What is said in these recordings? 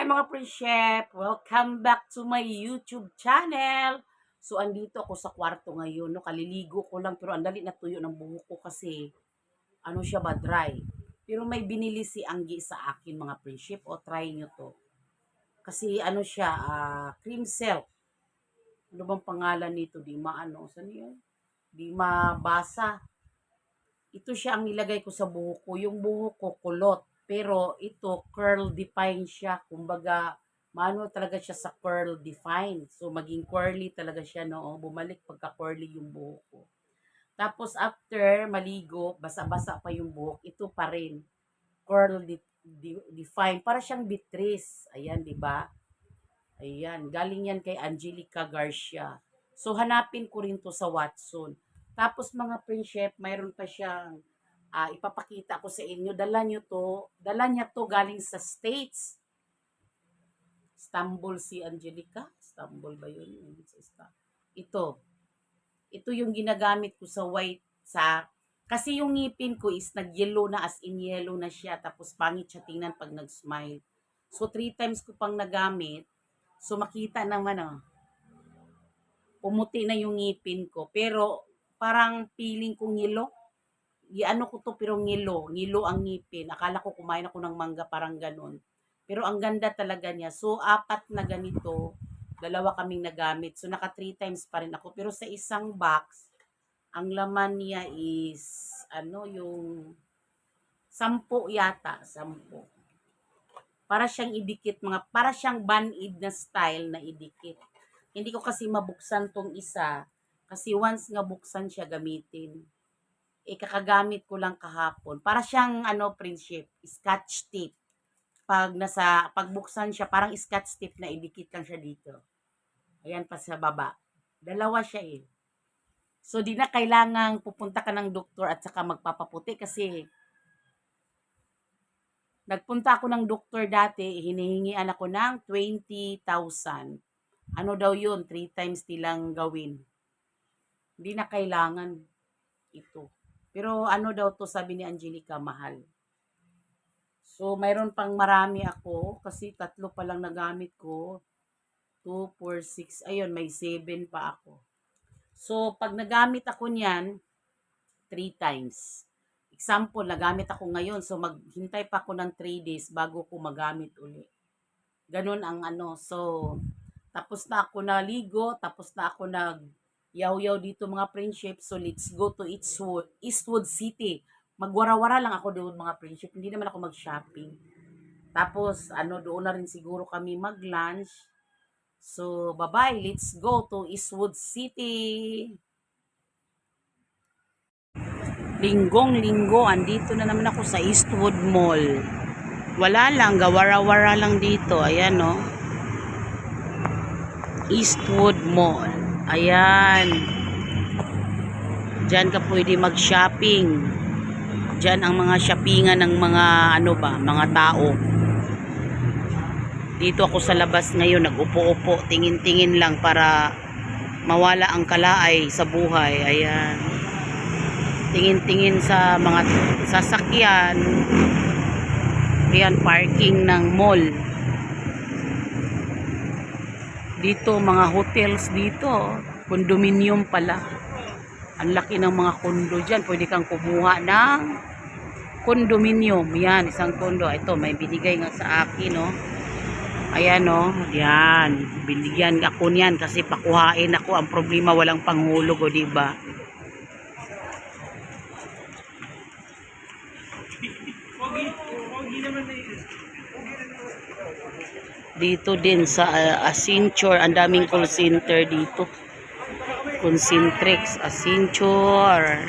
mga pre-chef! Welcome back to my YouTube channel! So, andito ako sa kwarto ngayon. No? Kaliligo ko lang pero ang dali na tuyo ng buhok ko kasi ano siya ba, dry. Pero may binili si Anggi sa akin mga pre-chef. O, try nyo to. Kasi ano siya, ah, cream silk. Ano bang pangalan nito? Di maano. Saan yun? Di mabasa. Ito siya ang nilagay ko sa buhok ko. Yung buhok ko kulot. Pero ito, curl define siya. Kumbaga, maano talaga siya sa curl define. So, maging curly talaga siya, no? Bumalik pagka curly yung buhok ko. Tapos, after maligo, basa-basa pa yung buhok, ito pa rin. Curl de- de- define. Para siyang Beatrice. Ayan, di ba? Ayan. Galing yan kay Angelica Garcia. So, hanapin ko rin to sa Watson. Tapos, mga friendship, mayroon pa siyang ah ipapakita ko sa inyo. Dala nyo to. Dala niya to galing sa States. Istanbul si Angelica. Istanbul ba yun? Ito. Ito yung ginagamit ko sa white sa kasi yung ngipin ko is nag-yellow na as in yellow na siya tapos pangit siya tingnan pag nag-smile. So three times ko pang nagamit. So makita naman ah. Pumuti na yung ngipin ko pero parang feeling kong yellow ano ko to pero ngilo, ngilo ang ngipin. Akala ko kumain ako ng mangga parang ganun. Pero ang ganda talaga niya. So apat na ganito, dalawa kaming nagamit. So naka three times pa rin ako. Pero sa isang box, ang laman niya is ano yung sampo yata, sampo. Para siyang idikit mga para siyang band-aid na style na idikit. Hindi ko kasi mabuksan tong isa kasi once nga buksan siya gamitin ikakagamit ko lang kahapon. Para siyang ano, friendship, scotch tape. Pag nasa, pagbuksan siya, parang scotch tape na idikit lang siya dito. Ayan pa sa baba. Dalawa siya eh. So, di na kailangang pupunta ka ng doktor at saka magpapaputi kasi nagpunta ako ng doktor dati, hinihingian ako ng 20,000. Ano daw yun? Three times nilang gawin. Hindi na kailangan ito. Pero ano daw to sabi ni Angelica, mahal. So, mayroon pang marami ako kasi tatlo pa lang nagamit ko. 2, 4, 6. Ayun, may 7 pa ako. So, pag nagamit ako niyan, 3 times. Example, nagamit ako ngayon. So, maghintay pa ako ng 3 days bago ko magamit uli. Ganun ang ano. So, tapos na ako naligo, tapos na ako nag yaw-yaw dito mga friendship. So let's go to Eastwood, Eastwood City. Magwara-wara lang ako doon mga friendship. Hindi naman ako mag-shopping. Tapos ano doon na rin siguro kami mag-lunch. So bye-bye. Let's go to Eastwood City. Linggong linggo, andito na naman ako sa Eastwood Mall. Wala lang, gawara-wara lang dito. Ayan, no. Eastwood Mall. Ayan. Diyan ka pwede mag-shopping. Diyan ang mga shoppingan ng mga ano ba, mga tao. Dito ako sa labas ngayon, nag-upo-upo, tingin-tingin lang para mawala ang kalaay sa buhay. Ayan. Tingin-tingin sa mga sasakyan. Ayan, parking ng mall dito mga hotels dito condominium pala. Ang laki ng mga kondo dyan. Pwede kang kumuha ng condominium. Yan isang kondo ito may binigay nga sa akin no ayan no yan. Binigyan ako niyan kasi pakuhain ako. Ang problema walang panghulog o diba dito din sa uh, Asinchor ang daming call center dito. Concentrix Asinchor.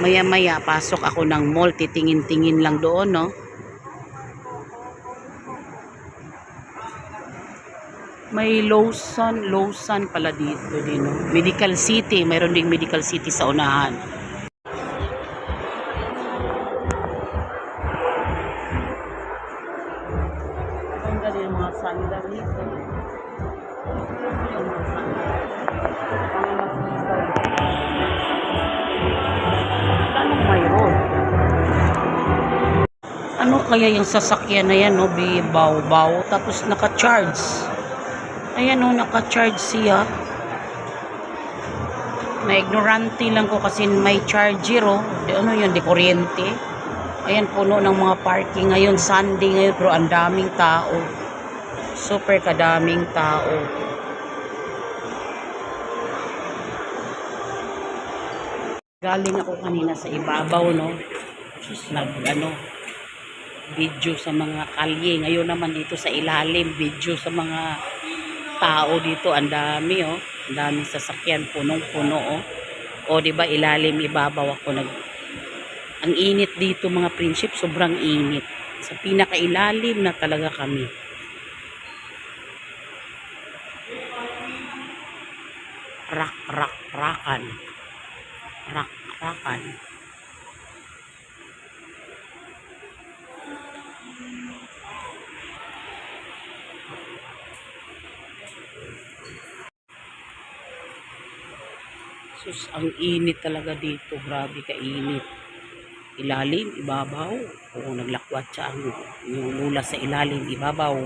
Maya maya pasok ako ng mall. Titingin tingin lang doon no? May Lawson Lawson pala dito din no? Medical City mayroon ding Medical City sa unahan kaya yung sasakyan na yan, no? Bibaw-baw. Tapos naka-charge. Ayan, no? Naka-charge siya. Na-ignorante lang ko kasi may charger, oh. Di, ano yun, di kuryente. Ayan, puno ng mga parking ngayon. Sunday ngayon, pero ang daming tao. Super kadaming tao. Galing ako kanina sa ibabaw, no? Nag, ano, video sa mga kalye. Ngayon naman dito sa ilalim, video sa mga tao dito. Ang dami, oh. Ang daming sasakyan, punong-puno, oh. O, di ba ilalim, ibabaw ako nag... Ang init dito, mga prinsip, sobrang init. Sa pinakailalim na talaga kami. Rak, rak, Sus, ang init talaga dito. Grabe ka init. Ilalim, ibabaw. Oo, naglakwat siya ang yung mula sa ilalim, ibabaw.